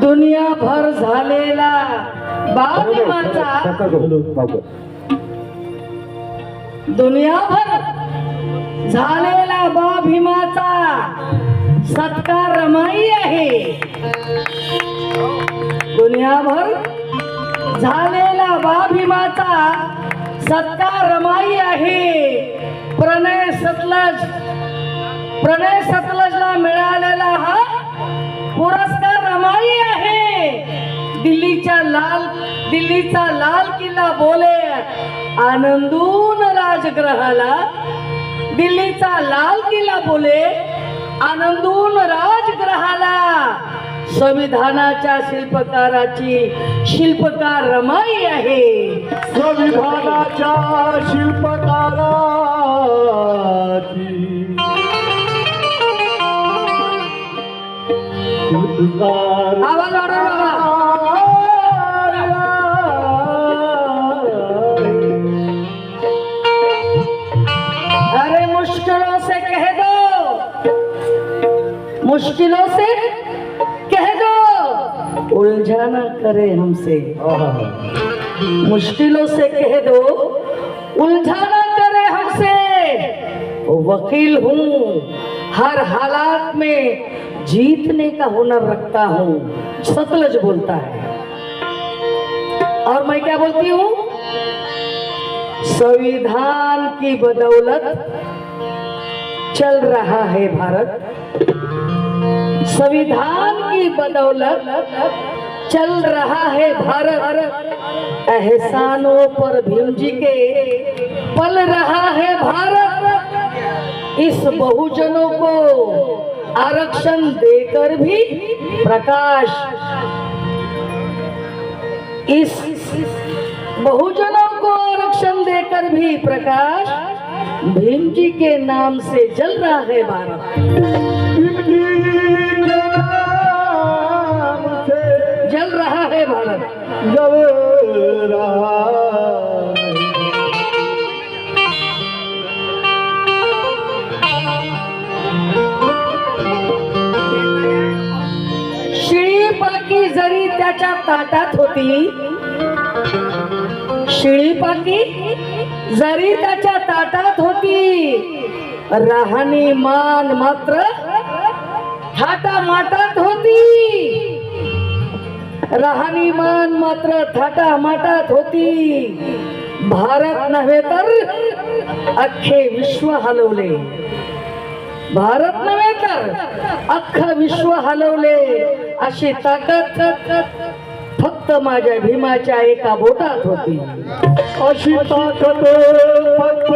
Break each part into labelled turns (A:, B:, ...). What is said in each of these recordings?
A: दुनियाभर झालेला बालिमाचा दुनियाभर झालेला बा भीमाचा सत्कार रमाई आहे. दुनियाभर झालेला बा भीमाचा सत्कार रमाई आहे. प्रणय सतलज प्रणय मिळालेला हा पुरस्कार रमाई आहे. दिल्लीच्या लाल दिल्लीचा लाल किल्ला बोले. आनंदून राजग्रहाला दिल्लीचा लाल किल्ला बोले. आनंदून राजग्रहाला संविधानाच्या शिल्पकाराची शिल्पकार रमाई आहे.
B: संविधानाच्या शिल्पकाराची
A: अरे मुश्किलों से कह दो। मुश्किलों से कह दो। उलझा ना करे हमसे। मुश्किलों से कह दो। उलझा ना करे हमसे। वकील हूँ। हर हालात में जीतने का हुनर रखता हूँ सतलज बोलता है। और मैं क्या बोलती हूँ? संविधान की बदौलत चल रहा है भारत। संविधान की बदौलत चल रहा है भारत। एहसानों पर भीम जी के पल रहा है भारत। इस बहुजनों को आरक्षण देकर भी प्रकाश। इस बहुजनों को आरक्षण देकर भी प्रकाश भीम जी के नाम से जल रहा है भारत। जल रहा है भारत। शिळी शिळीपाकी जरी त्याच्या ताटात होती राहणी मान मात्र थाटा माटात होती राहणीमान मात्र थाटा माटात होती. भारत नव्हे तर अख्खे विश्व हलवले. भारत नव्हे तर अख्ख विश्व हलवले अशी ताकद फक्त माझ्या भीमाच्या एका बोटात होती.
B: अशी ताकद फक्त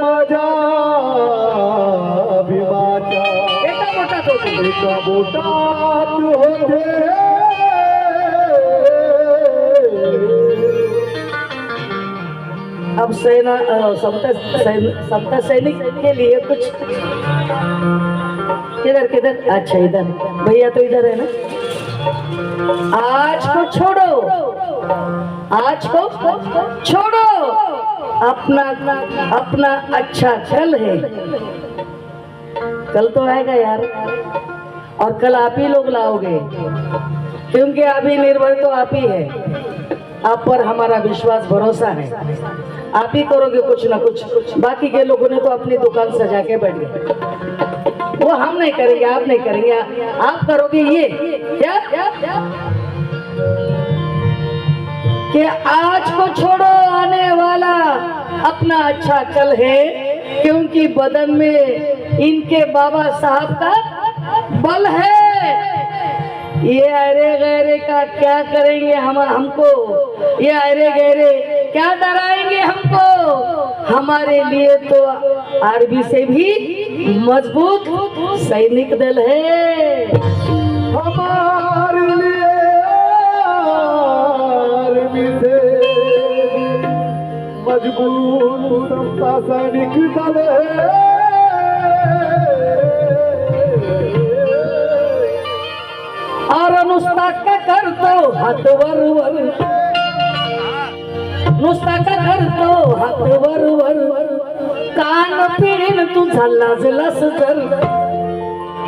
B: माझ्या भीमाच्या
A: एका बोटात होती.
B: एका बोटात होते.
A: अब सेना सप्ता सैनिक के लिए कुछ किधर किधर? अच्छा इधर। भैया तो इधर है ना? आज को छोड़ो। आज को छोड़ो। अपना अपना अच्छा कल है। कल तो आएगा यार। और कल आप ही लोग लाओगे। क्योंकि अभी निर्भर तो आप ही है। आप पर हमारा विश्वास भरोसा है। आप ही करोगे कुछ ना कुछ। बाकी के लोगों ने तो अपनी दुकान सजा के बैठ गए। वो हम नहीं करेंगे, आप नहीं करेंगे। आप करोगे ये? क्या? कि आज को छोड़ो, आने वाला अपना अच्छा कल है, क्योंकि बदन में इनके बाबा साहब का बल है। ये अरे गहरे का क्या करेंगे हम, हमको? ये अरे गहरे क्या डराएँगे हमको? हमारे लिए तो आर्मी से भी मज़बूत सैनिक दल है।
B: हमारे लिए आर्मी से मज़बूत सैनिक दल है।
A: करतो हात वर. वर नुसता का करतो हात वर. वर कान पिळीन तुझा लाजलास जर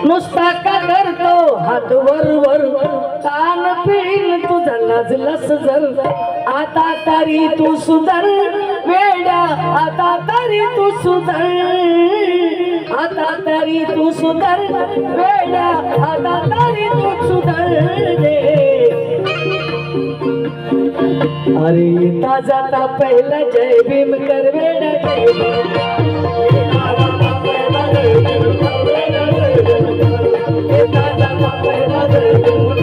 A: नुसता का करतो हात वर. वर कान पिळीन तुझा लाजलस जर आता तरी तू सुधर वेड्या आता तरी तू सुधर. आता तरी तू सुधर वेड्या आता तरी तू सुधर दे. अरे येता जाता पहिला जय भीम कर वेड अरे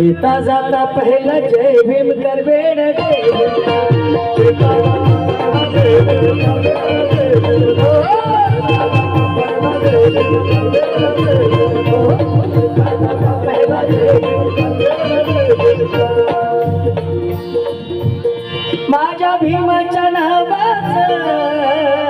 A: येता जाता पहिला जय भीम कर वेड माझ्या भीमाच्या नावाचा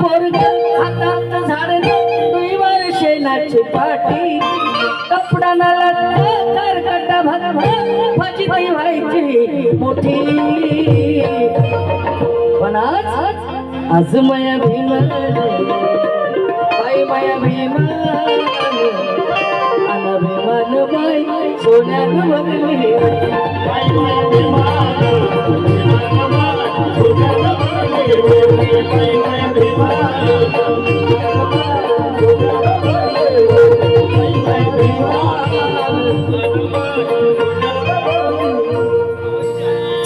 A: पोरग हातात झाड तुही शेणाची पाठी कपडा नाला करकटा भग फजिती व्हायची मोठी. पण आज आज माया भीम बाई माया भीम. अनभिमान बाई सोन्यान बघली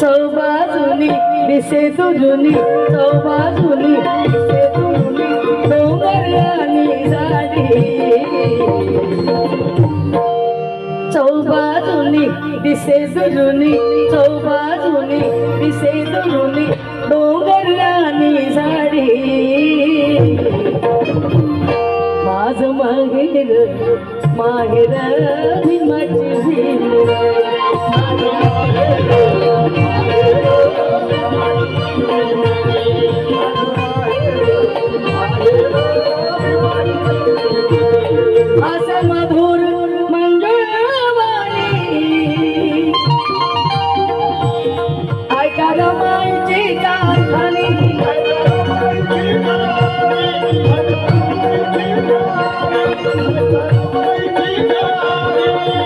A: चौबाजूनी दिसे दुजुनी चौबाजूनी दिसे दुजुनी डोंगर आणि झाडी चौबाजूनी दिसे दुजुनी चौबाजूनी दिसे दुजुनी डोंगर आणि झाडी. माझ माहेर माहेर भीमाची भीम असं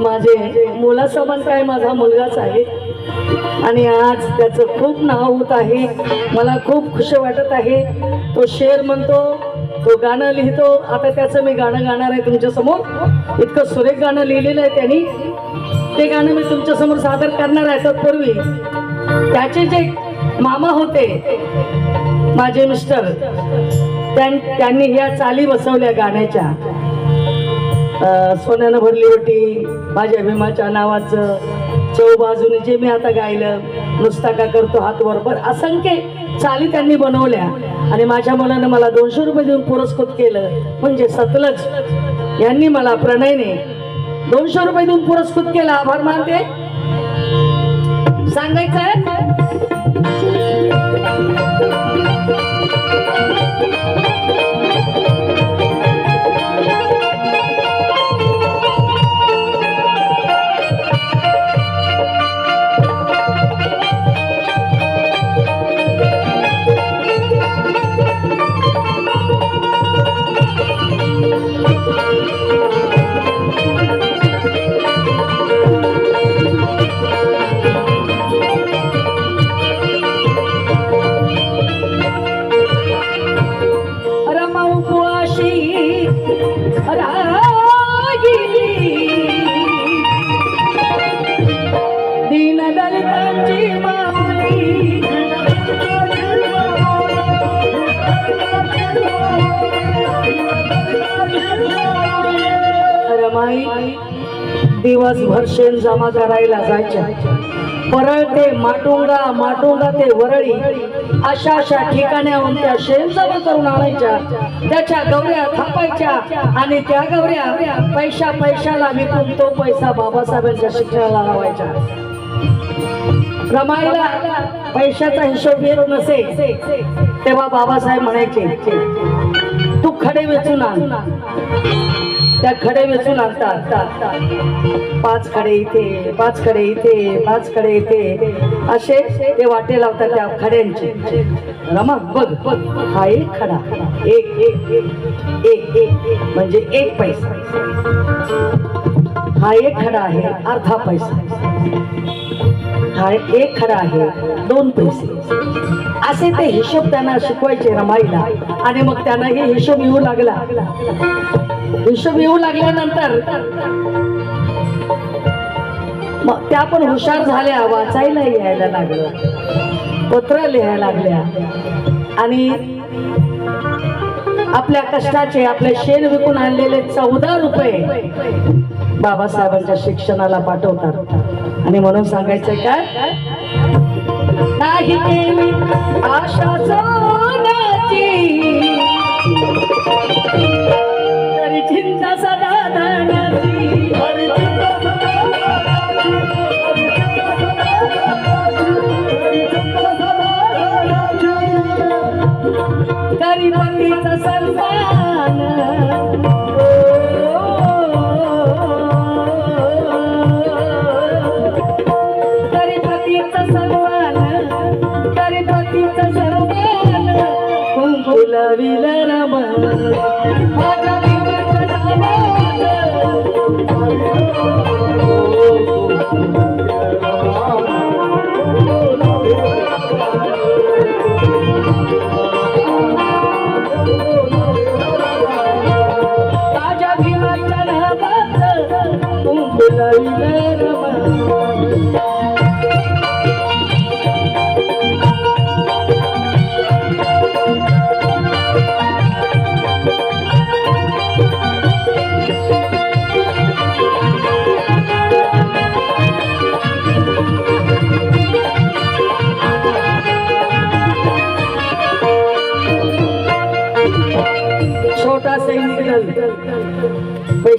A: माझे मुलासमान काय माझा मुलगाच आहे. आणि आज त्याचं खूप नाव होत आहे. मला खूप खुश वाटत आहे. तो शेर म्हणतो तो गाणं लिहितो. आता त्याचं मी गाणं गाणार आहे तुमच्यासमोर इतकं सुरेख गाणं लिहिलेलं आहे त्यांनी. ते गाणं मी तुमच्यासमोर सादर करणार आहे तत्पूर्वी. त्याचे जे मामा होते माझे मिस्टर त्यां- त्यांनी ह्या चाली बसवल्या गाण्याच्या. सोन्यानं भरली होती. माझ्या भीमाच्या नावाचं चौबाजूने जे मी आता गायलं नुसता का करतो हात बरोबर असंख्य चाली त्यांनी बनवल्या. आणि माझ्या मुलानं मला दोनशे रुपये देऊन पुरस्कृत केलं. म्हणजे सतलज यांनी मला प्रणयने दोनशे रुपये देऊन पुरस्कृत केला. आभार मानते. सांगायचंय शेण जायच्या परळ ते माटुंगा माटुंगा ते वरळी. अशा अशा ठिकाण्याहून त्या शेण करून आणायच्या. त्याच्या गवऱ्या थापायच्या आणि त्या गवऱ्या पैशा पैशाला विकून तो पैसा बाबासाहेबांच्या शिक्षणाला लावायच्या रमायला पैशाचा हिशोब येत नसे तेव्हा बाबासाहेब म्हणायचे तू खडे वेचून आण. त्या खडे वेचून आणतात. पाच खडे इथे पाच खडे इथे पाच खडे इथे. असे ते वाटे लावतात त्या खड्यांचे. रमा बघ बघ हा एक खडा. एक एक एक एक एक म्हणजे एक पैसा. हा एक खडा आहे अर्धा पैसा. हा एक खरा आहे दोन पैसे. असे ते हिशोब त्यांना शिकवायचे रमाईला. आणि मग त्यांना हे हिशोब येऊ लागला. हिशोब येऊ लागल्यानंतर मग त्या पण हुशार झाल्या वाचायला यायला लागलं. पत्र लिहायला लागल्या. आणि आपल्या कष्टाचे आपले शेण विकून आणलेले चौदा रुपये बाबासाहेबांच्या शिक्षणाला पाठवतात. आणि म्हणून सांगायचं काय? नाही आशा सोनाची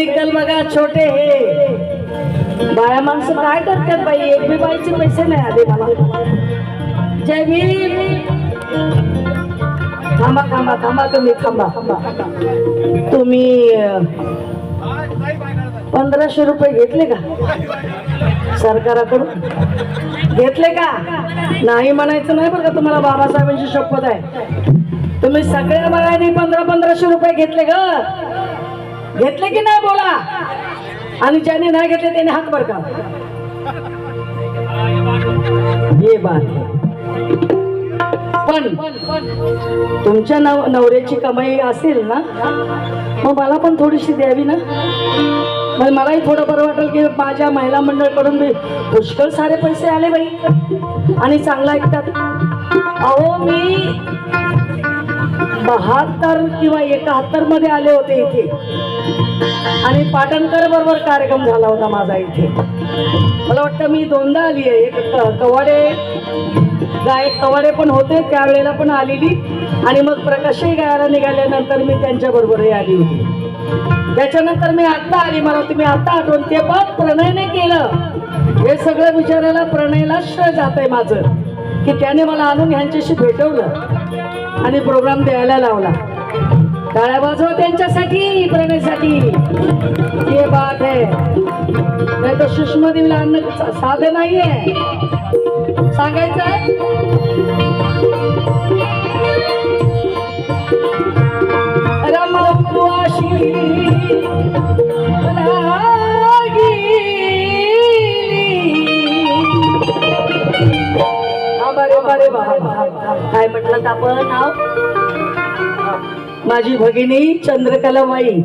A: निकल बघा छोटे हे. बाया माणसं काय करतात बाई? एक बी बाईचे पैसे नाही आले मला. जय भीम. थांबा थांबा थांबा तुम्ही थांबा तुम्ही पंधराशे रुपये घेतले का? सरकाराकडून? घेतले का? नाही म्हणायचं नाही बरं का तुम्हाला. बाबासाहेबांची शपथ आहे. तुम्ही सगळ्या बाळांनी पंधरा पंधराशे रुपये घेतले ग. घेतले की नाही बोला? आणि ज्याने नाही घेतले त्याने हात बर का? ये बात पण तुमच्या नव नवऱ्याची कमाई असेल ना मग मला पण थोडीशी द्यावी ना? मग मलाही थोडं बरं वाटेल की माझ्या महिला मंडळकडून मी पुष्कळ सारे पैसे आले बाई. आणि चांगला ऐकतात. अहो मी बहात्तर किंवा एकाहत्तरमध्ये आले होते इथे. आणि पाटणकर बरोबर कार्यक्रम झाला होता माझा इथे. मला वाटतं मी दोनदा आली आहे. एक कवाडे गायक कवाडे पण होते त्यावेळेला पण आलेली. आणि मग प्रकाशही गायला निघाल्यानंतर मी त्यांच्या बरोबरही आली होती. त्याच्यानंतर मी आत्ता आली. मला तुम्ही आत्ता आठवण. ते पण प्रणयने केलं. हे सगळं विचारायला प्रणयला श्रेय जात आहे माझं. की त्याने मला आणून ह्यांच्याशी भेटवलं. आणि प्रोग्राम द्यायला लावला. टाळ्या बाजू त्यांच्यासाठी प्रणयसाठी. हे बात आहे. नाही तर सुषमा देवीला अन्न साधं नाहीये. सांगायचं म्हटलं नाव? माझी भगिनी चंद्रकला माई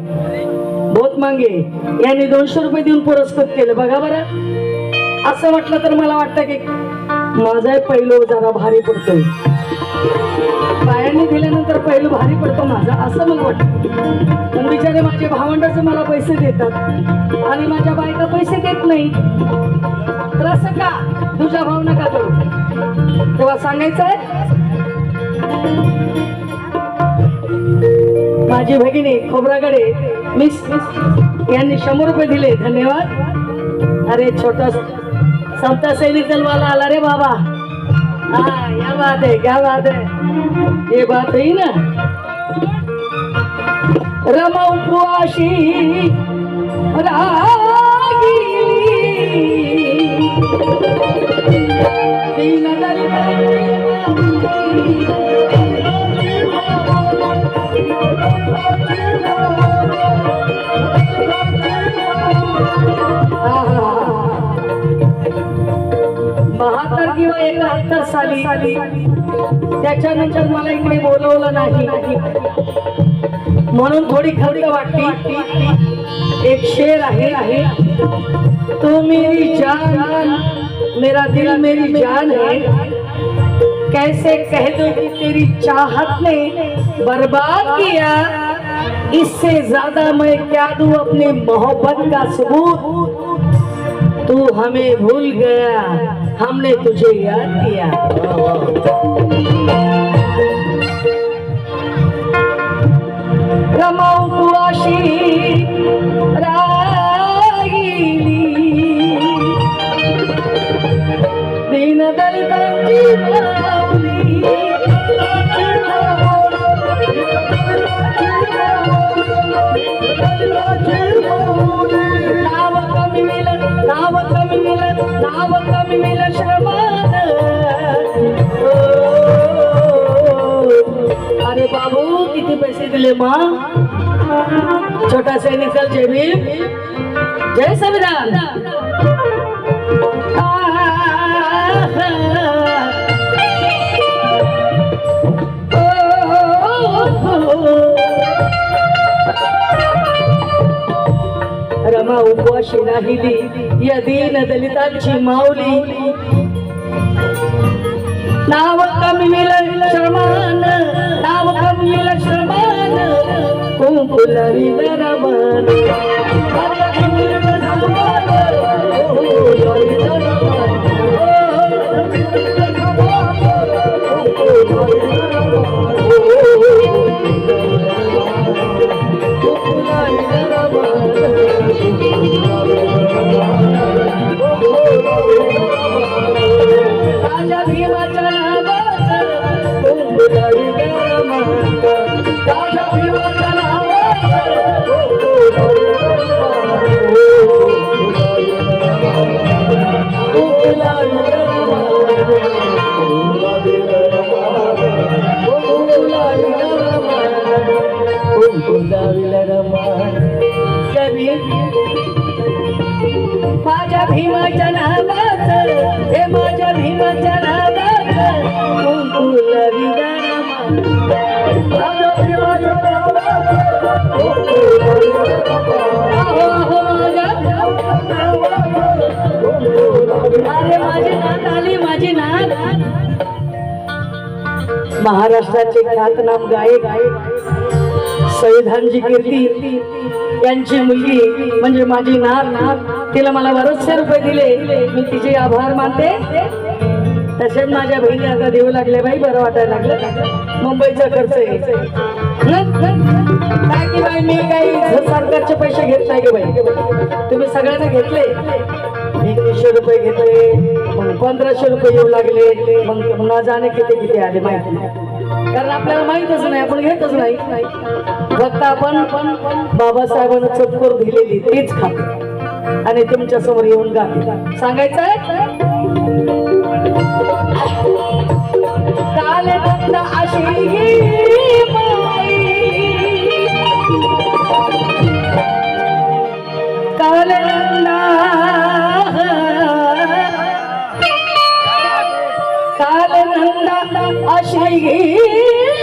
A: मांगे. यांनी दोनशे रुपये देऊन पुरस्कृत केलं. बघा बरं. असं म्हटलं तर मला वाटतं की माझा पहिलो जरा भारी पडतोय. बायांनी दिल्यानंतर पहिलं भारी पडतो माझा. असं मला वाटतं. पण बिचारे माझे भावंडाचे मला पैसे देतात. आणि माझ्या बायका पैसे देत नाही तर असं का? तुझ्या भाव नका करू? तेव्हा सांगायचं आहे? माझी भगिनी खोबराकडे मिस मिस यांनी शंभर रुपये दिले धन्यवाद. अरे छोटा समता सैनिक दलवाला आला रे बाबा. हा या बात आहे क्या बात आहे. ये बात होई ना. रमा उपवाशी रागी. थोडी वाटली एक शेर आहे. तू मेरी जान, मेरा दिल मेरी जान है. कैसे कह दो कि तेरी चाहत ने बर्बाद किया? इससे ज़्यादा मैं क्या दूँ अपनी मोहब्बत का सबूत? तू हमें भूल गया। हमने तुझे याद किया। रमाऊ कुआशी मुलेमा छोटा सैनिक चल जेबी जय संविधान। रमा उपवाशी राहिली या दीन दलितांची माऊली। नाव कमी शर्मान नाव कमी popularidad a mano. माझ्या भीमाच्या नावाच हे माझ्या भीमाच्या नावाच कुंकुल अरे माझी नात आली माझी नात. महाराष्ट्राचे ख्यातनाम गायक. संविधानची कीर्ती यांची मुलगी म्हणजे माझी नात. तिला मला बरेचसे रुपये दिले. मी तिचे आभार मानते. तसेच माझ्या बहिणी आता देऊ लागले बाई बरं वाटायला लागलं. मुंबईचा खर्च आहे. काय की बाई मी काही सरकारचे पैसे घेत नाही गे बाई. तुम्ही सगळ्यांना घेतले. एकवीसशे रुपये घेतले. मग पंधराशे रुपये येऊ लागले. मग न जाणे किती किती आले माहिती नाही. कारण आपल्याला माहीतच नाही आपण घेतच नाही. फक्त आपण बाबासाहेबांना चटकोर दिलेली तीच खातो आणि तुमच्यासमोर येऊन गाते. सांगायचं आहे काल अशी काल नंदा अशी